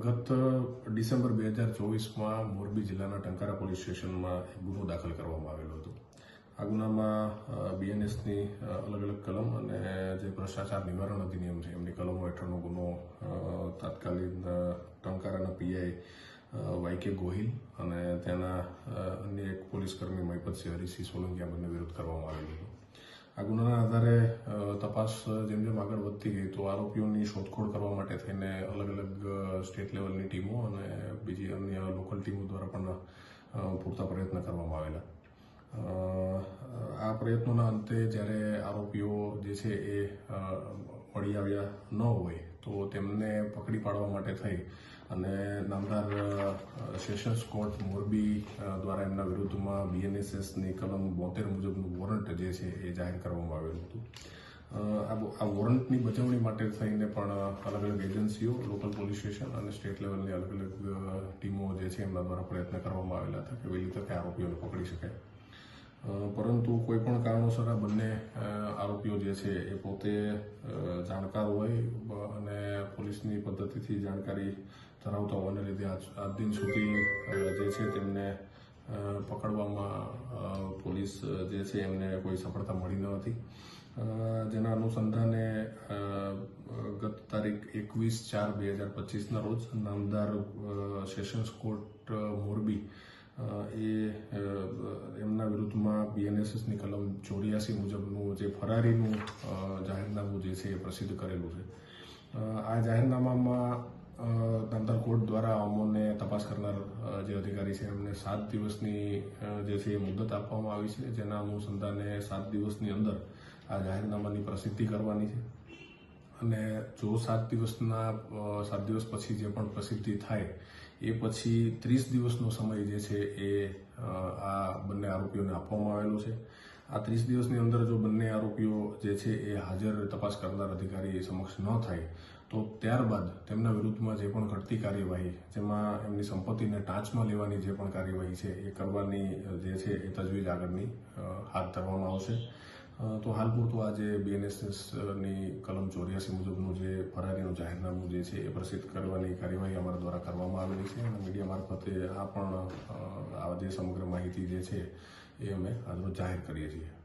ગત ડિસેમ્બર બે હજાર ચોવીસમાં મોરબી જિલ્લાના ટંકારા પોલીસ સ્ટેશનમાં એક ગુનો દાખલ કરવામાં આવેલો હતો. આ ગુનામાં બીએનએસની અલગ અલગ કલમ અને જે ભ્રષ્ટાચાર નિવારણ અધિનિયમ છે, એમની કલમો હેઠળનો ગુનો તાત્કાલિક ટંકારાના પીઆઈ વાય કે ગોહિલ અને તેના અન્ય એક પોલીસ કર્મી મહિપતસિંહ હરિસિંહ સોલંકી બંને વિરુદ્ધ કરવામાં આવેલો હતો. આ ગુનાના આધારે તપાસ જેમ જેમ આગળ વધતી ગઈ, તો આરોપીઓની શોધખોળ કરવા માટે થઈને અલગ સ્ટેટ લેવલની ટીમો અને બીજી અન્ય લોકલ ટીમો દ્વારા પણ પૂરતા પ્રયત્ન કરવામાં આવેલા. આ પ્રયત્નોના અંતે જ્યારે આરોપીઓ જે છે એ મળી આવ્યા ન હોય, તો તેમને પકડી પાડવા માટે થઈ અને નામદાર સેશન્સ કોર્ટ મોરબી દ્વારા એમના વિરુદ્ધમાં બીએનએસએસની કલમ બોતેર મુજબનું વોરંટ જે છે એ જાહેર કરવામાં આવેલું હતું. આ વોરંટની બચાવણી માટે થઈને પણ અલગ અલગ એજન્સીઓ, લોકલ પોલીસ સ્ટેશન અને સ્ટેટ લેવલની અલગ અલગ ટીમો જે છે એમના દ્વારા પ્રયત્ન કરવામાં આવેલા હતા કે વહેલી તકે આરોપીઓને પકડી શકાય. પરંતુ કોઈ પણ કારણોસર આ બંને આરોપીઓ જે છે એ પોતે જાણકાર હોય અને પોલીસની પદ્ધતિથી જાણકારી ધરાવતા હોવાને લીધે આજ દિન સુધી જે છે તેમને પકડવામાં પોલીસ જે છે એમને કોઈ સફળતા મળી ન હતી. જેના અનુસંધાને ગત તારીખ એકવીસ ચાર બે હજાર પચીસના રોજ નામદાર સેશન્સ કોર્ટ મોરબી એ એમના વિરુદ્ધમાં બીએનએસએસની કલમ ચોર્યાસી મુજબનું જે ફરારીનું જાહેરનામું જે છે એ પ્રસિદ્ધ કરેલું છે. આ જાહેરનામામાં નામદાર કોર્ટ દ્વારા અમોને તપાસ કરનાર જે અધિકારી છે એમને સાત દિવસની જે છે એ મુદત આપવામાં આવી છે. જેના અનુસંધાને સાત દિવસની અંદર આ જાહેરનામાની પ્રસિદ્ધિ કરવાની છે. અને જો સાત દિવસના સાત દિવસ પછી જે પણ પ્રસિદ્ધિ થાય, એ પછી ત્રીસ દિવસનો સમય જે છે એ આ બંને આરોપીઓને આપવામાં આવેલો છે. આ ત્રીસ દિવસની અંદર જો બંને આરોપીઓ જે છે એ હાજર તપાસ કરનાર અધિકારી સમક્ષ ન થાય, તો ત્યારબાદ તેમના વિરુદ્ધમાં જે પણ ઘટતી કાર્યવાહી, જેમાં એમની સંપત્તિને ટાંચમાં લેવાની જે પણ કાર્યવાહી છે, એ કરવાની જે છે એ તજવીજ આગળની હાથ ધરવામાં આવશે. તો હાલ પૂરતું આ જે બીએનએસએસની કલમ ચોર્યાસી મુજબનું જે ફરારીનું જાહેરનામું જે છે એ પ્રસિદ્ધ કરવાની કાર્યવાહી અમારા દ્વારા કરવામાં આવેલી છે અને મીડિયા મારફતે આ પણ આ જે સમગ્ર માહિતી જે છે એ અમે આજરોજ જાહેર કરીએ છીએ.